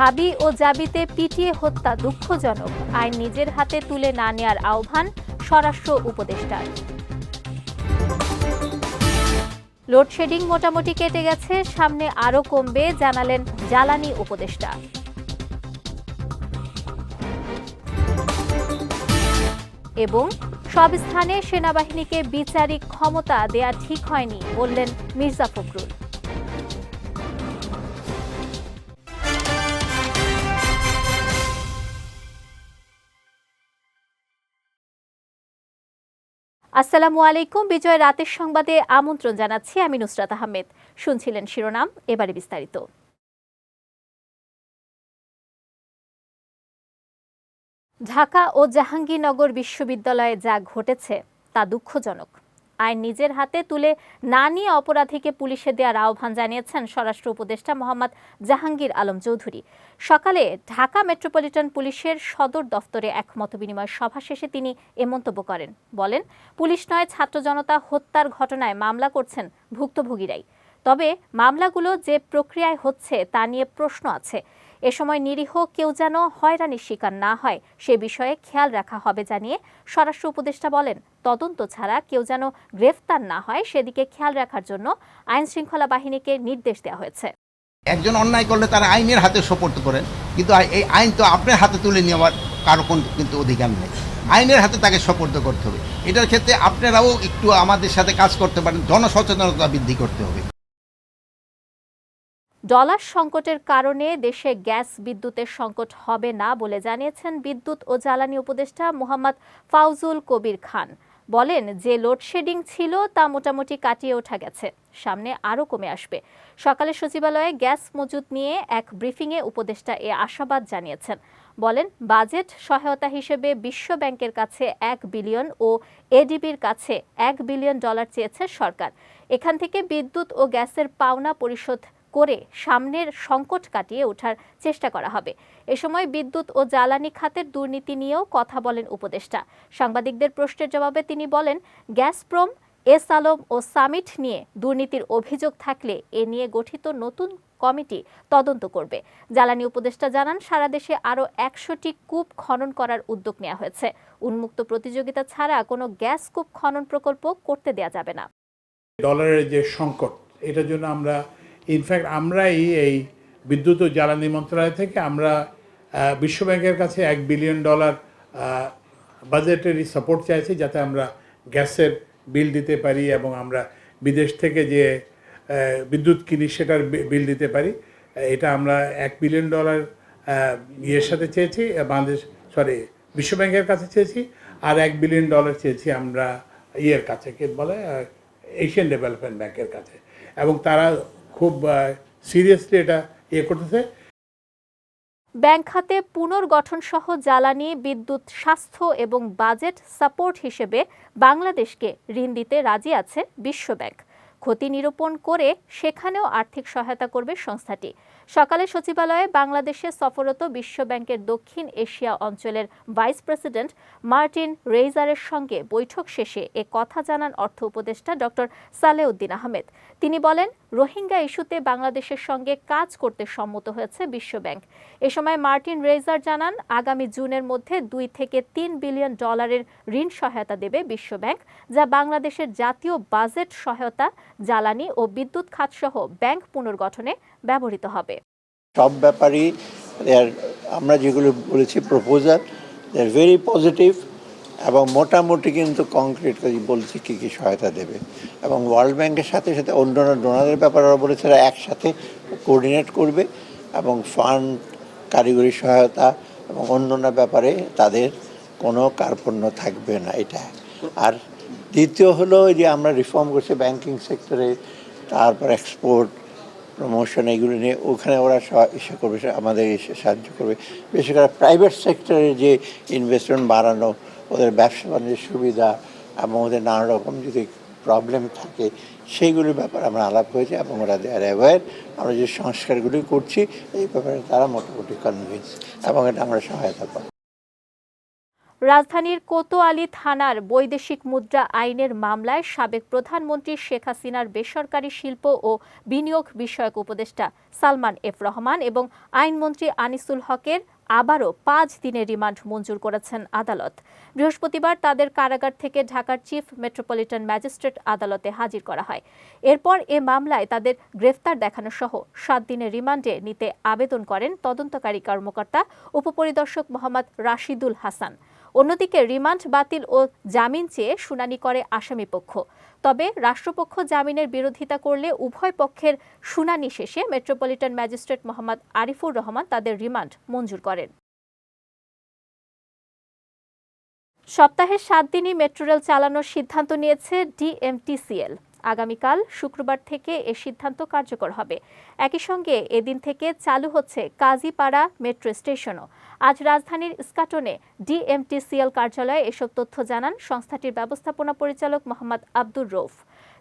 ঢাবি ও জাবিতে পিটিয়ে হত্যা দুঃখজনক। আইন নিজের হাতে তুলে না নেয়ার আহ্বান স্বরাষ্ট্র উপদেষ্টার। লোডশেডিং মোটামুটি কেটে গেছে, সামনে আরও কমবে, জানালেন জ্বালানি উপদেষ্টা। এবং সব স্থানে সেনাবাহিনীকে বিচারিক ক্ষমতা দেয়া ঠিক হয়নি, বললেন মির্জা ফখরুল। আসসালামু আলাইকুম। বিজয় রাতের সংবাদে আমন্ত্রণ জানাচ্ছি আমি নুসরাত আহমেদ। শুনছিলেন শিরোনাম, এবারে বিস্তারিত। ঢাকা ও জাহাঙ্গীরনগর বিশ্ববিদ্যালয়ে যা ঘটেছে, তা দুঃখজনক। আইন নিজের হাতে তুলে না নিয়ে অপরাধীকে পুলিশে দেওয়ার আহ্বান জানিয়েছেন স্বরাষ্ট্র উপদেষ্টা মোহাম্মদ জাহাঙ্গীর আলম চৌধুরী। সকালে ঢাকা মেট্রোপলিটন পুলিশের সদর দফতরে এক মতবিনিময় সভা শেষে তিনি এ মন্তব্য করেন। বলেন, পুলিশ নয়, ছাত্র জনতা হত্যার ঘটনায় মামলা করছেন ভুক্তভোগীরাই। তবে মামলাগুলো যে প্রক্রিয়ায় হচ্ছে তা নিয়ে প্রশ্ন আছে। এ সময় নিরীহ কেউ যেন হয়রানির শিকার না হয়, সে বিষয়ে খেয়াল রাখা হবে জানিয়ে স্বরাষ্ট্র উপদেষ্টা বলেন। তদন্ত ছাড়া কেউ যেন গ্রেফতার না হয়, সেদিকে খেয়াল রাখার জন্য আইন শৃঙ্খলা বাহিনীকে নির্দেশ দেওয়া হয়েছে। একজন অন্যায় করলে তার আইনের হাতে সোপর্দ করেন, কিন্তু এই আইন তো আপনার হাতে তুলে নেওয়ার কারও কোন কিন্তু অধিকার নেই। আইনের হাতে তাকে সোপর্দ করতে হবে। এটার ক্ষেত্রে আপনারাও একটু আমাদের সাথে কাজ করতে পারেন, জনসচেতনতা বৃদ্ধি করতে হবে। ডলার সংকটের কারণে দেশে গ্যাস বিদ্যুতের সংকট হবে না বলে জানিয়েছেন বিদ্যুৎ ও জ্বালানি উপদেষ্টা মোহাম্মদ ফাউজুল কবির খান। বলেন, যে লোডশেডিং ছিল তা মোটামুটি কাটিয়ে ওঠা গেছে, সামনে আরও কমে আসবে। সকালে সচিবালয়ে গ্যাস মজুত নিয়ে এক ব্রিফিংয়ে উপদেষ্টা এ আশাবাদ জানিয়েছেন। বলেন, বাজেট সহায়তা হিসেবে বিশ্ব ব্যাংকের কাছে এক বিলিয়ন ও এডিবির কাছে এক বিলিয়ন ডলার চেয়েছে সরকার। এখান থেকে বিদ্যুৎ ও গ্যাসের পাওনা পরিশোধ করে সামনের সংকট কাটিয়ে ওঠার চেষ্টা করা হবে। এ সময় বিদ্যুৎ ও জ্বালানি খাতের দুর্নীতি নিয়েও কথা বলেন উপদেষ্টা। সাংবাদিকদের প্রশ্নের জবাবে তিনি বলেন, গ্যাসপ্রম এস আলম ও সামিট নিয়ে দুর্নীতির অভিযোগ থাকলে এ নিয়ে গঠিত নতুন কমিটি তদন্ত করবে। জ্বালানি উপদেষ্টা জানান, সারা দেশে আরও একশোটি কূপ খনন করার উদ্যোগ নেওয়া হয়েছে। উন্মুক্ত প্রতিযোগিতা ছাড়া কোনো গ্যাস কূপ খনন প্রকল্প করতে দেয়া যাবে না। ডলারের যে সংকট, এটার জন্য আমরা ইনফ্যাক্ট আমরাই এই বিদ্যুৎ ও জ্বালানি মন্ত্রণালয় থেকে আমরা বিশ্বব্যাংকের কাছে এক বিলিয়ন ডলার বাজেটারি সাপোর্ট চাইছি যাতে আমরা গ্যাসের বিল দিতে পারি এবং আমরা বিদেশ থেকে যে বিদ্যুৎ কিনি সেটার বিল দিতে পারি। এটা আমরা এক বিলিয়ন ডলার ইয়ের সাথে চেয়েছি বাংলাদেশ সরি বিশ্বব্যাংকের কাছে চেয়েছি আর এক বিলিয়ন ডলার চেয়েছি আমরা ইয়ের কাছে, কে বলে এশিয়ান ডেভেলপমেন্ট ব্যাংকের কাছে। এবং তারা খুব সিরিয়াসলি এটা ইয়ে করতেছে। ব্যাংক খাতে পুনর্গঠন সহ জ্বালানি, বিদ্যুৎ, স্বাস্থ্য এবং বাজেট সাপোর্ট হিসেবে বাংলাদেশকে ঋণ দিতে রাজি আছে বিশ্বব্যাংক ক্ষতি নিরূপণ করে সেখানেও আর্থিক সহায়তা করবে সংস্থাটি। সকালে সচিবালয়ে বাংলাদেশে সফররত বিশ্বব্যাংকের দক্ষিণ এশিয়া অঞ্চলের ভাইস প্রেসিডেন্ট মার্টিন রেইজারের সঙ্গে বৈঠক শেষে এ কথা জানান অর্থ উপদেষ্টা ডক্টর সালেউদ্দিন আহমেদ। তিনি বলেন রোহিঙ্গা ইস্যুতে বাংলাদেশের সঙ্গে কাজ করতে সম্মত হয়েছে বিশ্বব্যাংক এ সময় মার্টিন রেজার জানান, আগামী জুনের মধ্যে দুই থেকে তিন বিলিয়ন ডলারের ঋণ সহায়তা দেবে বিশ্বব্যাংক যা বাংলাদেশের জাতীয় বাজেট সহায়তা, জ্বালানি ও বিদ্যুৎ খাতসহ ব্যাংক পুনর্গঠনে ব্যবহৃত হবে। সব ব্যাপারই আমরা যেগুলো বলেছি প্রপোজাল ভেরি পজিটিভ এবং মোটামুটি কিন্তু কংক্রিট করে, বলছি কী কী সহায়তা দেবে। এবং ওয়ার্ল্ড ব্যাংকের সাথে সাথে অন্যান্য ডোনারের ব্যাপারে বলেছে একসাথে কোঅর্ডিনেট করবে এবং ফান্ড কারিগরি সহায়তা এবং অন্যান্য ব্যাপারে তাদের কোনো কার্পণ্য থাকবে না, এটা। আর দ্বিতীয় হলো যে আমরা রিফর্ম করছি ব্যাংকিং সেক্টরে তারপর এক্সপোর্ট প্রমোশন এগুলো নিয়ে ওখানে ওরা ইসে করবে আমাদের এসে সাহায্য করবে। বিশেষ করে প্রাইভেট সেক্টরে যে ইনভেস্টমেন্ট বাড়ানো, ওদের ব্যবসা বাণিজ্যের সুবিধা এবং ওদের নানা রকম যদি প্রবলেম থাকে, সেইগুলির ব্যাপারে আমরা আলাপ হয়েছে এবং ওরা দেয়ার অ্যাওয়ার আমরা যে সংস্কারগুলি করছি, এই ব্যাপারে তারা মোটামুটি কনভিন্স এবং এটা আমরা সহায়তা পাবো। রাজধানীর কোতোয়ালি থানার বৈদেশিক মুদ্রা আইনের মামলায় সাবেক প্রধানমন্ত্রী শেখ হাসিনার বেসরকারি শিল্প ও বিনিয়োগ বিষয়ক উপদেষ্টা সালমান এফ রহমান এবং আইনমন্ত্রী আনিসুল হকের আবারও পাঁচ দিনের রিমান্ড মঞ্জুর করেছেন আদালত। বৃহস্পতিবার তাদের কারাগার থেকে ঢাকার চিফ মেট্রোপলিটন ম্যাজিস্ট্রেট আদালতে হাজির করা হয়। এরপর এ মামলায় তাদের গ্রেফতার দেখানো সহ সাত দিনের রিমান্ডে নিতে আবেদন করেন তদন্তকারী কর্মকর্তা, উপপরিদর্শক মোহাম্মদ রাশিদুল হাসান। অন্যদিকে রিমান্ড বাতিল ও জামিন চেয়ে শুনানি করে আসামিপক্ষ তবে রাষ্ট্রপক্ষ জামিনের বিরোধিতা করলে উভয় পক্ষের শুনানি শেষে মেট্রোপলিটন ম্যাজিস্ট্রেট মোহাম্মদ আরিফুর রহমান তাদের রিমান্ড মঞ্জুর করেন। সপ্তাহের সাত দিনই মেট্রো রেল চালানোর সিদ্ধান্ত নিয়েছে ডিএমটিসিএল। আগামীকাল শুক্রবার থেকে এ সিদ্ধান্ত কার্যকর হবে। একই সঙ্গে এদিন থেকে চালু হচ্ছে কাজীপাড়া মেট্রো স্টেশনও। আজ রাজধানীর ইস্কাটনে ডিএমটিসিএল কার্যালয়ে এসব তথ্য জানান সংস্থাটির ব্যবস্থাপনা পরিচালক মোহাম্মদ আব্দুর রৌফ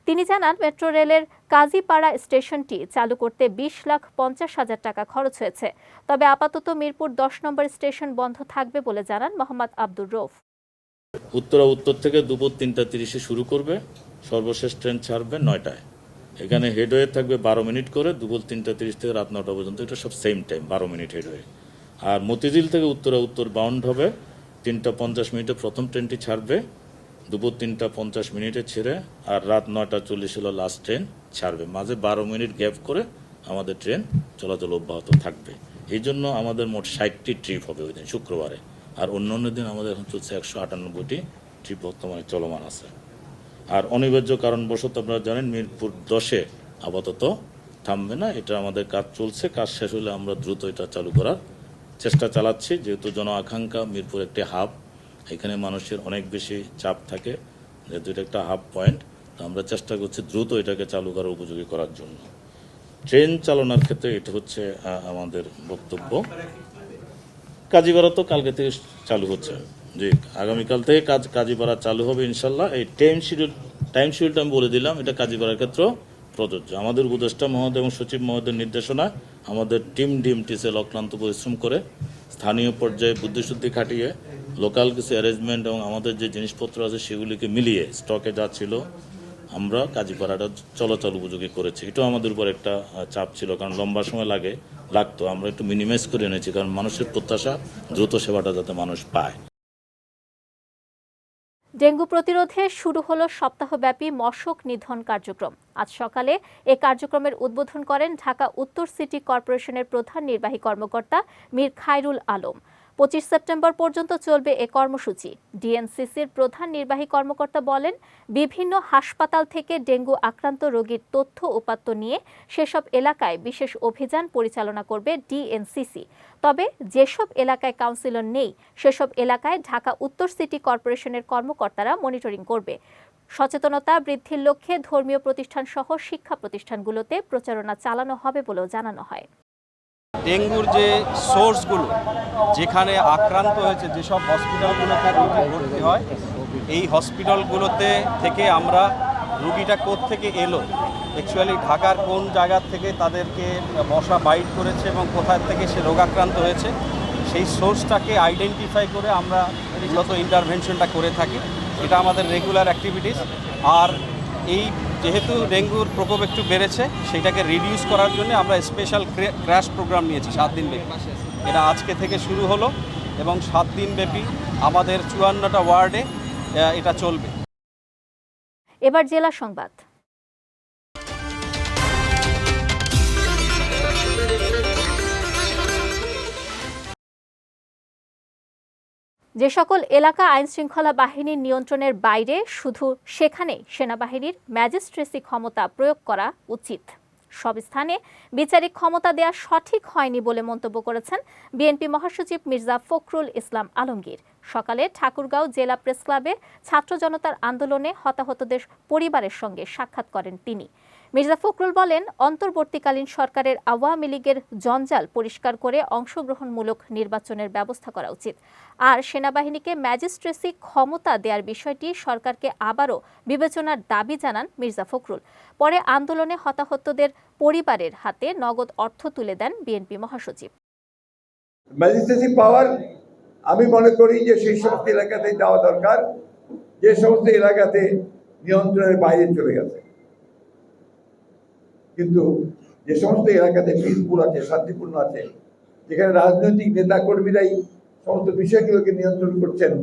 তিনি জানান, মেট্রো রেলের কাজীপাড়া স্টেশনটি চালু করতে বিশ লাখ পঞ্চাশ হাজার টাকা খরচ হয়েছে। তবে আপাতত মিরপুর দশ নম্বর স্টেশন বন্ধ থাকবে বলে জানান মোহাম্মদ আব্দুর রৌফ উত্তরা উত্তর থেকে দুপুর তিনটা তিরিশে শুরু করবে। সর্বশেষ ট্রেন ছাড়বে নয়টায়। এখানে হেডওয়ে থাকবে বারো মিনিট করে, দুপুর তিনটা তিরিশ থেকে রাত নটা পর্যন্ত। এটা সব সেম টাইম বারো মিনিট হেডওয়ে আর মতিঝিল থেকে উত্তরা উত্তর বাউন্ড হবে। তিনটা পঞ্চাশ মিনিটে প্রথম ট্রেনটি ছাড়বে। দুপুর তিনটা পঞ্চাশ মিনিটে ছেড়ে আর রাত নয়টা চল্লিশ হলো লাস্ট ট্রেন ছাড়বে। মাঝে বারো মিনিট গ্যাপ করে আমাদের ট্রেন চলাচল অব্যাহত থাকবে। এই জন্য আমাদের মোট ষাটটি ট্রিপ হবে ওই দিন, শুক্রবারে। আর অন্য অন্য দিন আমাদের এখন চলছে একশো আটানব্বইটি ট্রিপ বর্তমানে চলমান আছে। আর অনিবার্য কারণবশত আপনারা জানেন, মিরপুর দশে আপাতত থামবে না। এটা আমাদের কাজ চলছে, কাজ শেষ হলে আমরা দ্রুত এটা চালু করার চেষ্টা চালাচ্ছি। যেহেতু জন আকাঙ্ক্ষা, মিরপুর একটি হাব, এখানে মানুষের অনেক বেশি চাপ থাকে। যেহেতু এটা একটা হাব পয়েন্ট, তো আমরা চেষ্টা করছি দ্রুত এটাকে চালু করার উপযোগী করার জন্য। ট্রেন চালানোর ক্ষেত্রে এটা হচ্ছে আমাদের বক্তব্য। কাজীপাড়া তো কালকে থেকে চালু হচ্ছে। জি, আগামীকাল থেকে কাজ কাজীপাড়া চালু হবে ইনশাল্লাহ। এই টাইম শিডিউল টাইম শিডিউলটা আমি বলে দিলাম, এটা কাজীপাড়ার ক্ষেত্রেও প্রযোজ্য। আমাদের উপদেষ্টা মহোদয় এবং সচিব মহোদয়ের নির্দেশনা, আমাদের টিম ডিম টিসেল অক্লান্ত পরিশ্রম করে স্থানীয় পর্যায়ে বুদ্ধিশুদ্ধি খাটিয়ে লোকাল কিছু অ্যারেঞ্জমেন্ট এবং আমাদের যে জিনিসপত্র আছে সেগুলিকে মিলিয়ে স্টকে যা ছিল, আমরা কাজীপাড়াটা চলাচল উপযোগী করেছি। এটাও আমাদের উপর একটা চাপ ছিল, কারণ লম্বা সময় লাগে, লাগতো। আমরা একটু মিনিমাইজ করে এনেছি, কারণ মানুষের প্রত্যাশা দ্রুত সেবাটা যাতে মানুষ পায়। ডেঙ্গু প্রতিরোধে শুরু হলো সপ্তাহব্যাপী মশক নিধন কার্যক্রম। আজ সকালে এ কার্যক্রমের উদ্বোধন করেন ঢাকা উত্তর সিটি কর্পোরেশনের প্রধান নির্বাহী কর্মকর্তা মীর খায়রুল আলম। পঁচিশ সেপ্টেম্বর পর্যন্ত চলবে এ কর্মসূচি। ডিএনসিসির প্রধান নির্বাহী কর্মকর্তা বলেন, বিভিন্ন হাসপাতাল থেকে ডেঙ্গু আক্রান্ত রোগীর তথ্য উপাত্ত নিয়ে সেসব এলাকায় বিশেষ অভিযান পরিচালনা করবে ডিএনসিসি। তবে যেসব এলাকায় কাউন্সিলর নেই, সেসব এলাকায় ঢাকা উত্তর সিটি কর্পোরেশনের কর্মকর্তারা মনিটরিং করবে। সচেতনতা বৃদ্ধির লক্ষ্যে ধর্মীয় প্রতিষ্ঠান সহ শিক্ষা প্রতিষ্ঠানগুলোতে প্রচারণা চালানো হবে বলেও জানানো হয়। ডেঙ্গুর যে সোর্সগুলো, যেখানে আক্রান্ত হয়েছে, যেসব হসপিটালগুলোতে রোগী ভর্তি হয়, এই হসপিটালগুলোতে থেকে আমরা রুগীটা থেকে এলো? অ্যাকচুয়ালি ঢাকার কোন জায়গা থেকে তাদেরকে মশা বাইট করেছে এবং কোথায় থেকে সে রোগাক্রান্ত হয়েছে, সেই সোর্সটাকে আইডেন্টিফাই করে আমরা মূলত ইন্টারভেনশনটা করে থাকি, এটা আমাদের রেগুলার অ্যাক্টিভিটিস আর এই যেহেতু ডেঙ্গুর প্রকোপ একটু বেড়েছে, সেটাকে রিডিউস করার জন্য আমরা স্পেশাল ক্র্যাশ প্রোগ্রাম নিয়েছি, সাত দিন ব্যাপী। এটা আজকে থেকে শুরু হলো এবং সাত দিন ব্যাপী আমাদের চুয়ান্নটা ওয়ার্ডে এটা চলবে। এবার জেলা সংবাদ। যে সকল এলাকা আইন শৃঙ্খলা বাহিনীর নিয়ন্ত্রণের বাইরে, শুধু সেখানেই সেনাবাহিনীর ম্যাজিস্ট্রেসি ক্ষমতা প্রয়োগ করা উচিত। সব স্থানে বিচারিক ক্ষমতা দেয়া সঠিক হয়নি বলে মন্তব্য করেছেন বিএনপি মহাসচিব মির্জা ফখরুল ইসলাম আলমগীর। সকালে ঠাকুরগাঁও জেলা প্রেস ক্লাবে ছাত্র জনতার আন্দোলনে হতাহতদের পরিবারের সঙ্গে সাক্ষাৎ করেন তিনি। মির্জা ফখরুল বলেন, অন্তর্বর্তীকালীন সরকারের আওয়ামী লীগের জঞ্জাল পরিষ্কার করে অংশগ্রহণমূলক নির্বাচনের ব্যবস্থা করা উচিত। আর সেনাবাহিনীকে ম্যাজিস্ট্রেসি ক্ষমতা দেওয়ার বিষয়টি সরকারকে আবারও বিবেচনার দাবি জানান মির্জা ফখরুল। পরে আন্দোলনে হতাহতদের পরিবারের হাতে নগদ অর্থ তুলে দেন বিএনপি মহাসচিব। পাওয়ার আমি মনে করি যে সেই সমস্ত এলাকাতে যাওয়া দরকার। যে সমস্ত এলাকাতে নিয়ন্ত্রণের বাইরে চলে গেছে। কিন্তু যে সমস্ত এলাকাতে পিসফুল আছে, শান্তিপূর্ণ আছে, যেখানে রাজনৈতিক নেতা কর্মীরাই সমস্ত বিষয়গুলোকে নিয়ন্ত্রণ করছেন,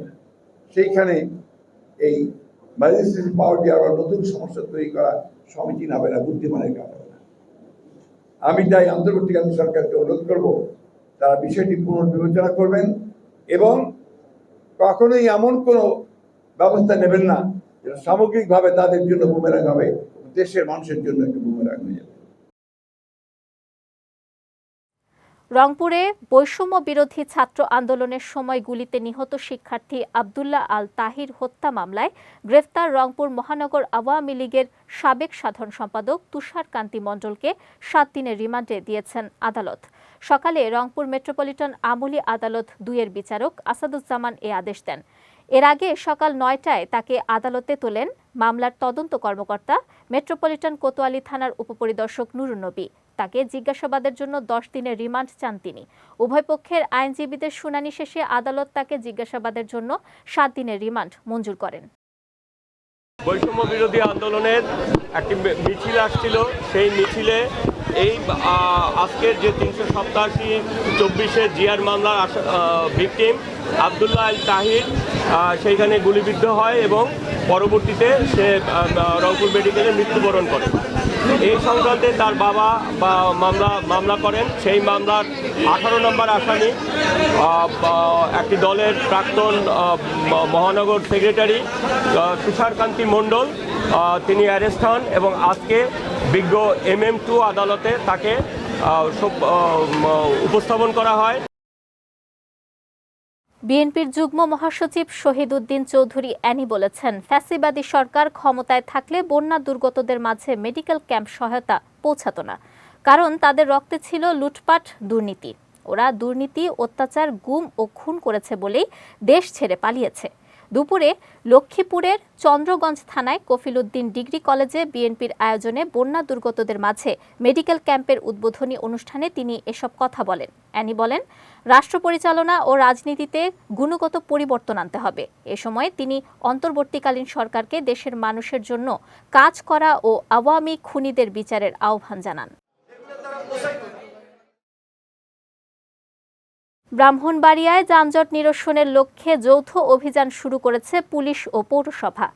সেইখানে এই ম্যাজিস্ট্রেট পাওয়ার দেওয়ার বা নতুন সমস্যা তৈরি করা সমীচীন হবে না, বুদ্ধিমানের কাজ হবে না আমি তাই অন্তর্বর্তীকালীন সরকারকে অনুরোধ করব, তারা বিষয়টি পুনর্বিবেচনা করবেন এবং কখনোই এমন কোনো ব্যবস্থা নেবেন না সামগ্রিকভাবে তাদের জন্য বুমেরাং হবে দেশের মানুষের জন্য একটা বুমেরাং হয়ে যাবে। রংপুরে বৈষম্য বিরোধী ছাত্র আন্দোলনের সময় গুলিতে নিহত শিক্ষার্থী আবদুল্লাহ আল তাহির হত্যা মামলায় গ্রেফতার রংপুর মহানগর আওয়ামী লীগের সাবেক সাধারণ সম্পাদক তুষার কান্তি মণ্ডলকে সাত দিনের রিমান্ডে দিয়েছেন আদালত। সকালে রংপুর মেট্রোপলিটন আমলি আদালত দুইয়ের বিচারক আসাদুজ্জামান এ আদেশ দেন। এর আগে সকাল নয়টায় তাকে আদালতে তোলেন মামলার তদন্ত কর্মকর্তা মেট্রোপলিটন কোতোয়ালি থানার উপপরিদর্শক নুরুন নবী। তাকে জিজ্ঞাসাবাদের জন্য দশ দিনের রিমান্ড চান তিনি। উভয় পক্ষের আইনজীবীদের শুনানি শেষে আদালত তাকে জিজ্ঞাসাবাদের জন্য সাত দিনের রিমান্ড মঞ্জুর করেন। বৈষম্য বিরোধী আন্দোলনের একটি মিছিল আসছিল। সেই মিছিলে এই আজকের যে তিনশো সপ্তাশি চব্বিশে জিয়ার মামলার ভিকটিম আবদুল্লাহ আল তাহির সেইখানে গুলিবিদ্ধ হয় এবং পরবর্তীতে সে রংপুর মেডিকেলে মৃত্যুবরণ করে। এই সংক্রান্তে তার বাবা বা মামলা মামলা করেন। সেই মামলার আঠারো নম্বর আসামি একটি দলের প্রাক্তন মহানগর সেক্রেটারি তুষারকান্তি মণ্ডল তিনি অ্যারেস্ট হন এবং আজকে বিজ্ঞ এম এম টু আদালতে তাকে উপস্থাপন করা হয়। বিএনপির যুগ্ম মহাসচিব শহীদ উদ্দিন চৌধুরী অ্যানি বলেছেন, ফ্যাসিবাদী সরকার ক্ষমতায় থাকলে বন্যা দুর্গতদের মাঝে মেডিকেল ক্যাম্প সহায়তা পৌঁছাত না, কারণ তাদের রক্তে ছিল লুটপাট, দুর্নীতি। ওরা দুর্নীতি, অত্যাচার, গুম ও খুন করেছে বলেই দেশ ছেড়ে পালিয়েছে। দুপুরে লক্ষ্মীপুরের চন্দ্রগঞ্জ থানায় কফিলউদ্দিন ডিগ্রি কলেজে বিএনপির আয়োজনে বন্যা দুর্গতদের মাঝে মেডিকেল ক্যাম্পের উদ্বোধনী অনুষ্ঠানে তিনি এসব কথা বলেন। অ্যানি বলেন, রাষ্ট্র পরিচালনা ও রাজনীতিতে গুণগত পরিবর্তন আনতে হবে। এ সময় তিনি অন্তর্বর্তীকালীন সরকারকে দেশের মানুষের জন্য কাজ করা ও আওয়ামী খুনিদের বিচারের আহ্বান জানান। ব্রাহ্মণবাড়িয়ায় যানজট নিরসনের লক্ষ্যে যৌথ অভিযান শুরু করেছে পুলিশ ও পৌরসভা।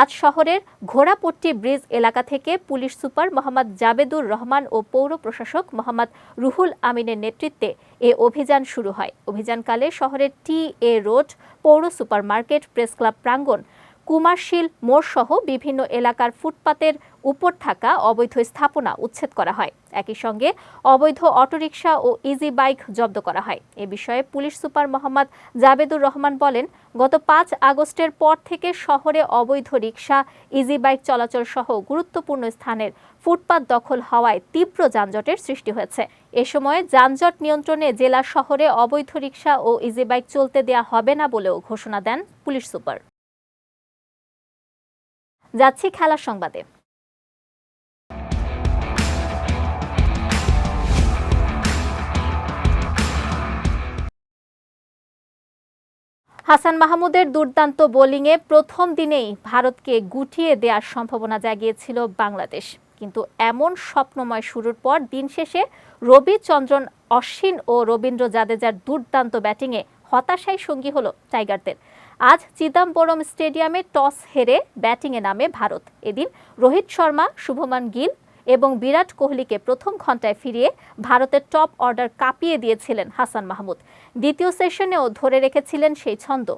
আজ শহরের ঘোড়াপট্টি ব্রিজ এলাকা থেকে পুলিশ সুপার মোহাম্মদ জাবেদুর রহমান ও পৌর প্রশাসক মোহাম্মদ রুহুল আমিনের নেতৃত্বে এ অভিযান শুরু হয়। অভিযানকালে শহরের টি এ রোড, পৌর সুপার মার্কেট প্রেস ক্লাব প্রাঙ্গণ কুমারশীল মোড় সহ বিভিন্ন এলাকার ফুটপাতের উপর থাকা অবৈধ স্থাপনা উচ্ছেদ করা হয়। একই সঙ্গে অবৈধ অটোরিকশা ও ইজি বাইক জব্দ করা হয়। এ বিষয়ে পুলিশ সুপার মোহাম্মদ জাবেদুর রহমান বলেন, গত পাঁচ আগস্টের পর থেকে শহরে অবৈধ রিকশা, ইজি বাইক চলাচল সহ গুরুত্বপূর্ণ স্থানের ফুটপাত দখল হওয়ায় তীব্র যানজটের সৃষ্টি হয়েছে। এ সময় যানজট নিয়ন্ত্রণে জেলা শহরে অবৈধ রিকশা ও ইজি বাইক চলতে দেয়া হবে না বলেও ঘোষণা দেন পুলিশ সুপার। যাচ্ছি খেলার সংবাদে। হাসান মাহমুদের দুর্দান্ত বোলিংয়ে প্রথম দিনেই ভারতকে গুটিয়ে দেওয়ার সম্ভাবনা জাগিয়েছিল বাংলাদেশ। কিন্তু এমন স্বপ্নময় শুরুর পর দিন শেষে রবিচন্দ্রন, অশ্বিন ও রবীন্দ্র জাদেজার দুর্দান্ত ব্যাটিংয়ে হতাশাই সঙ্গী হলো টাইগারদের। আজ চিদাম্বরম স্টেডিয়ামে টস হেরে ব্যাটিংয়ে নামে ভারত। এদিন রোহিত শর্মা, শুভমান গিল এবং বিরাট কোহলিকে প্রথম ঘন্টায় ফিরিয়ে ভারতের টপ অর্ডার কাঁপিয়ে দিয়েছিলেন হাসান মাহমুদ। দ্বিতীয় সেশনেও ধরে রেখেছিলেন সেই ছন্দ।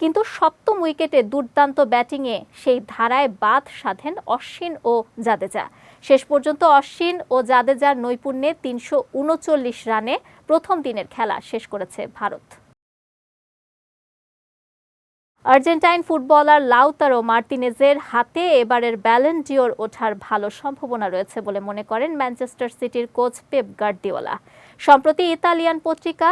কিন্তু সপ্তম উইকেটে দুর্দান্ত ব্যাটিংয়ে সেই ধারায় বাদ সাধেন অশ্বিন ও জাদেজা। শেষ পর্যন্ত অশ্বিন ও জাদেজার নৈপুণ্যে তিনশো উনচল্লিশ রানে প্রথম দিনের খেলা শেষ করেছে ভারত। আর্জেন্টাইন ফুটবলার লাউতারো মার্টিনেজের হাতে এবারের ব্যালেন ডিওর ওঠার ভালো সম্ভাবনা রয়েছে বলে মনে করেন ম্যানচেস্টার সিটির কোচ পেপ গার্দিওলা। সম্প্রতি ইতালিয়ান পত্রিকা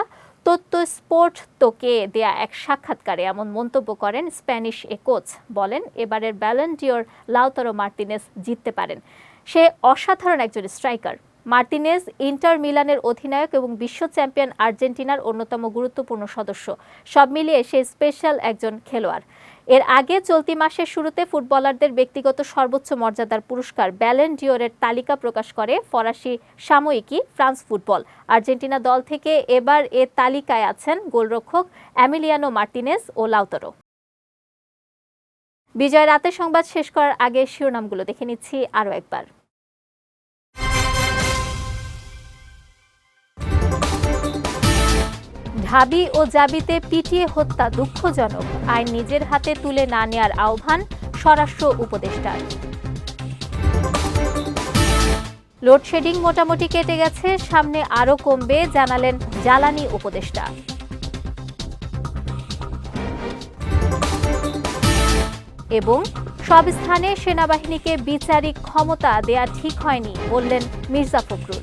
তত্ত্ব স্পোর্ট তোকে দেয়া এক সাক্ষাৎকারে এমন মন্তব্য করেন স্প্যানিশ এ কোচ। বলেন, এবারের ব্যালেন ডিওর লাউতারো মার্টিনেজ জিততে পারেন। সে অসাধারণ একজন স্ট্রাইকার। মার্টিনেজ, ইন্টার মিলানের অধিনায়ক এবং বিশ্ব চ্যাম্পিয়ন আর্জেন্টিনার অন্যতম গুরুত্বপূর্ণ সদস্য। সব মিলিয়ে সে স্পেশাল একজন খেলোয়াড়। এর আগে চলতি মাসের শুরুতে ফুটবলারদের ব্যক্তিগত সর্বোচ্চ মর্যাদার পুরস্কার ব্যালেন ডিওরের তালিকা প্রকাশ করে ফরাসি সাময়িকী ফ্রান্স ফুটবল। আর্জেন্টিনা দল থেকে এবার এ তালিকায় আছেন গোলরক্ষক অ্যামিলিয়ানো মার্টিনেজ ও লাউতরো। বিজয় রাতে সংবাদ শেষ করার আগে শিরোনামগুলো দেখে নিচ্ছি আরও একবার। ঢাবি ও জাবিতে পিটিয়ে হত্যা দুঃখজনক। আইন নিজের হাতে তুলে না নেয়ার আহ্বান স্বরাষ্ট্র উপদেষ্টার। লোডশেডিং মোটামুটি কেটে গেছে, সামনে আরও কমবে, জানালেন জ্বালানি উপদেষ্টা। এবং সব স্থানে সেনাবাহিনীকে বিচারিক ক্ষমতা দেয়া ঠিক হয়নি, বললেন মির্জা ফখরুল।